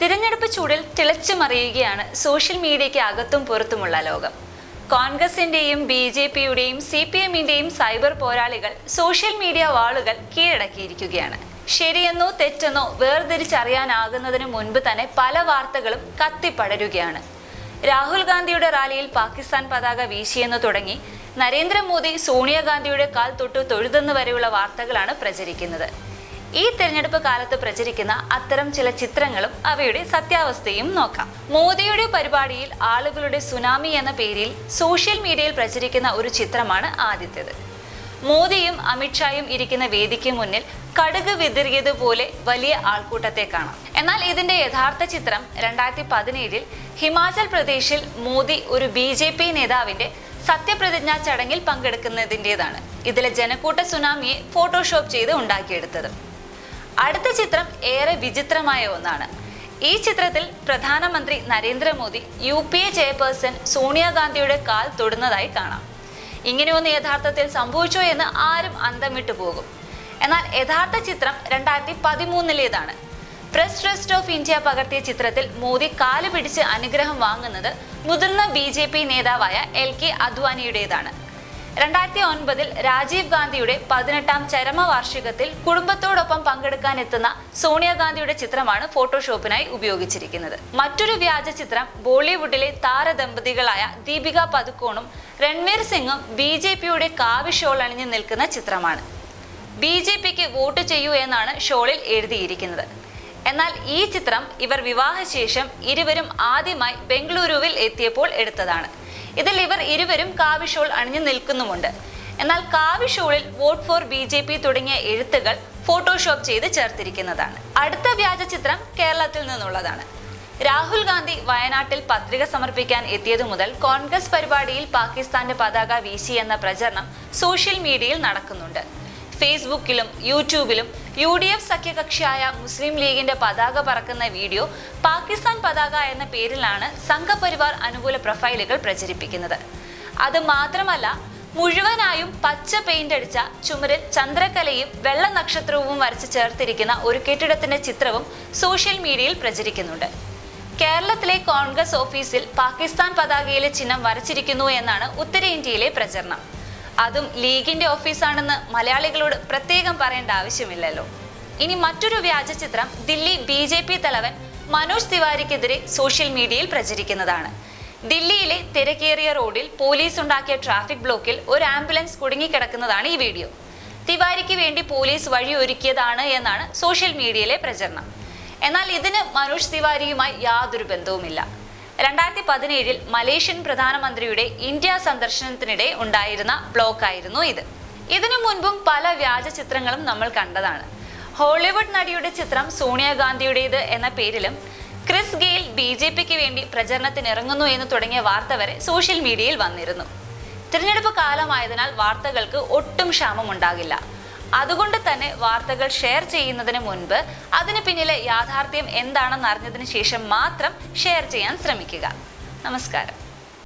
തിരഞ്ഞെടുപ്പ് ചൂടിൽ തിളച്ചു മറിയുകയാണ് സോഷ്യൽ മീഡിയയ്ക്ക് അകത്തും പുറത്തുമുള്ള ലോകം. കോൺഗ്രസിന്റെയും ബി ജെ പിയുടെയും സി പി എമ്മിന്റെയും സൈബർ പോരാളികൾ സോഷ്യൽ മീഡിയ വാളുകൾ കീഴടക്കിയിരിക്കുകയാണ്. ശരിയെന്നോ തെറ്റെന്നോ വേർതിരിച്ചറിയാനാകുന്നതിന് മുൻപ് തന്നെ പല വാർത്തകളും കത്തിപ്പടരുകയാണ്. രാഹുൽ ഗാന്ധിയുടെ റാലിയിൽ പാകിസ്ഥാൻ പതാക വീശിയെന്ന് തുടങ്ങി നരേന്ദ്രമോദി സോണിയാഗാന്ധിയുടെ കാൽ തൊട്ട് തൊഴുതെന്ന് വരെയുള്ള വാർത്തകളാണ് പ്രചരിക്കുന്നത്. ഈ തെരഞ്ഞെടുപ്പ് കാലത്ത് പ്രചരിക്കുന്ന അത്തരം ചില ചിത്രങ്ങളും അവയുടെ സത്യാവസ്ഥയും നോക്കാം. മോദിയുടെ പരിപാടിയിൽ ആളുകളുടെ സുനാമി എന്ന പേരിൽ സോഷ്യൽ മീഡിയയിൽ പ്രചരിക്കുന്ന ഒരു ചിത്രമാണ് ആദ്യത്തേത്. മോദിയും അമിത്ഷായും ഇരിക്കുന്ന വേദിക്ക് മുന്നിൽ കടുക് വിതറിയതുപോലെ വലിയ ആൾക്കൂട്ടത്തെ കാണാം. എന്നാൽ ഇതിന്റെ യഥാർത്ഥ ചിത്രം രണ്ടായിരത്തി പതിനേഴിൽ ഹിമാചൽ പ്രദേശിൽ മോദി ഒരു ബി ജെ പി നേതാവിന്റെ സത്യപ്രതിജ്ഞാ ചടങ്ങിൽ പങ്കെടുക്കുന്നതിന്റെതാണ് ഇതിലെ ജനക്കൂട്ട സുനാമിയെ ഫോട്ടോഷോപ്പ് ചെയ്ത് ഉണ്ടാക്കിയെടുത്തത്. അടുത്ത ചിത്രം ഏറെ വിചിത്രമായ ഒന്നാണ്. ഈ ചിത്രത്തിൽ പ്രധാനമന്ത്രി Narendra Modi U P A chairperson സോണിയാഗാന്ധിയുടെ കാൽ തൊടുന്നതായി കാണാം. ഇങ്ങനെയൊന്ന് യഥാർത്ഥത്തിൽ സംഭവിച്ചോ എന്ന് ആരും അന്തം വിട്ടു പോകും. എന്നാൽ യഥാർത്ഥ ചിത്രം രണ്ടായിരത്തി പതിമൂന്നിലേതാണ് പ്രസ് ട്രസ്റ്റ് ഓഫ് ഇന്ത്യ പകർത്തിയ ചിത്രത്തിൽ മോദി കാൽ പിടിച്ച് അനുഗ്രഹം വാങ്ങുന്നത് മുതിർന്ന ബി നേതാവായ എൽ കെ അദ്വാനിയുടേതാണ്. രണ്ടായിരത്തി ഒൻപതിൽ രാജീവ് ഗാന്ധിയുടെ പതിനെട്ടാം ചരമവാർഷികത്തിൽ കുടുംബത്തോടൊപ്പം പങ്കെടുക്കാൻ എത്തുന്ന സോണിയാഗാന്ധിയുടെ ചിത്രമാണ് ഫോട്ടോഷോപ്പിനായി ഉപയോഗിച്ചിരിക്കുന്നത്. മറ്റൊരു വ്യാജ ചിത്രം ബോളിവുഡിലെ താരദമ്പതികളായ ദീപിക പതുക്കോണും രൺവീർ സിംഗും ബി ജെ പിയുടെ കാവി ഷോൾ അണിഞ്ഞു നിൽക്കുന്ന ചിത്രമാണ്. ബി ജെ പിക്ക് വോട്ട് ചെയ്യൂ എന്നാണ് ഷോളിൽ എഴുതിയിരിക്കുന്നത്. എന്നാൽ ഈ ചിത്രം ഇവർ വിവാഹശേഷം ഇരുവരും ആദ്യമായി ബംഗളൂരുവിൽ എത്തിയപ്പോൾ എടുത്തതാണ്. ഇതിൽ ഇവർ ഇരുവരും കാവി ഷോൾ അണിഞ്ഞു നിൽക്കുന്നുമുണ്ട്. എന്നാൽ കാവി ഷോളിൽ vote for B J P തുടങ്ങിയ എഴുത്തുകൾ ഫോട്ടോഷോപ്പ് ചെയ്ത് ചേർത്തിരിക്കുന്നതാണ്. അടുത്ത വ്യാജ ചിത്രം കേരളത്തിൽ നിന്നുള്ളതാണ്. രാഹുൽ ഗാന്ധി വയനാട്ടിൽ പത്രിക സമർപ്പിക്കാൻ എത്തിയതു മുതൽ കോൺഗ്രസ് പരിപാടിയിൽ പാകിസ്ഥാന്റെ പതാക വീശി എന്ന പ്രചരണം സോഷ്യൽ മീഡിയയിൽ നടക്കുന്നുണ്ട്. ഫേസ്ബുക്കിലും യൂട്യൂബിലും യു ഡി എഫ് സഖ്യകക്ഷിയായ മുസ്ലിം ലീഗിന്റെ പതാക പറക്കുന്ന വീഡിയോ പാകിസ്ഥാൻ പതാക എന്ന പേരിലാണ് സംഘപരിവാർ അനുകൂല പ്രൊഫൈലുകൾ പ്രചരിപ്പിക്കുന്നത്. അത് മാത്രമല്ല മുഴുവനായും പച്ച പെയിന്റ് അടിച്ച ചുമരിൽ ചന്ദ്രക്കലയും വെള്ള നക്ഷത്രവും വരച്ച് ചേർത്തിരിക്കുന്ന ഒരു കെട്ടിടത്തിന്റെ ചിത്രവും സോഷ്യൽ മീഡിയയിൽ പ്രചരിക്കുന്നുണ്ട്. കേരളത്തിലെ കോൺഗ്രസ് ഓഫീസിൽ പാകിസ്ഥാൻ പതാകയിലെ ചിഹ്നം വരച്ചിരിക്കുന്നു എന്നാണ് ഉത്തരേന്ത്യയിലെ പ്രചരണം. അതും ലീഗിന്റെ ഓഫീസാണെന്ന് മലയാളികളോട് പ്രത്യേകം പറയേണ്ട ആവശ്യമില്ലല്ലോ. ഇനി മറ്റൊരു വ്യാജ ചിത്രം ദില്ലി ബി ജെ പി തലവൻ മനോജ് തിവാരിക്കെതിരെ സോഷ്യൽ മീഡിയയിൽ പ്രചരിക്കുന്നതാണ്. ദില്ലിയിലെ തിരക്കേറിയ റോഡിൽ പോലീസ് ഉണ്ടാക്കിയ ട്രാഫിക് ബ്ലോക്കിൽ ഒരു ആംബുലൻസ് കുടുങ്ങിക്കിടക്കുന്നതാണ് ഈ വീഡിയോ. തിവാരിക്ക് വേണ്ടി പോലീസ് വഴിയൊരുക്കിയതാണ് എന്നാണ് സോഷ്യൽ മീഡിയയിലെ പ്രചരണം. എന്നാൽ ഇതിന് മനോജ് തിവാരിയുമായി യാതൊരു ബന്ധവുമില്ല. രണ്ടായിരത്തി പതിനേഴിൽ മലേഷ്യൻ പ്രധാനമന്ത്രിയുടെ ഇന്ത്യ സന്ദർശനത്തിനിടെ ഉണ്ടായിരുന്ന ബ്ലോക്കായിരുന്നു ഇത്. ഇതിനു മുൻപും പല വ്യാജ ചിത്രങ്ങളും നമ്മൾ കണ്ടതാണ്. ഹോളിവുഡ് നടിയുടെ ചിത്രം സോണിയാഗാന്ധിയുടേത് എന്ന പേരിലും ക്രിസ് ഗെയിൽ ബി ജെ പിക്ക് വേണ്ടി പ്രചരണത്തിനിറങ്ങുന്നു എന്ന് തുടങ്ങിയ വാർത്ത വരെ സോഷ്യൽ മീഡിയയിൽ വന്നിരുന്നു. തിരഞ്ഞെടുപ്പ് കാലമായതിനാൽ വാർത്തകൾക്ക് ഒട്ടും ക്ഷാമം ഉണ്ടാകില്ല അതുകൊണ്ട് തന്നെ വാർത്തകൾ ഷെയർ ചെയ്യുന്നതിന് മുൻപ് അതിന് പിന്നിലെ യാഥാർത്ഥ്യം എന്താണെന്ന് അറിഞ്ഞതിന് ശേഷം മാത്രം ഷെയർ ചെയ്യാൻ ശ്രമിക്കുക. നമസ്കാരം.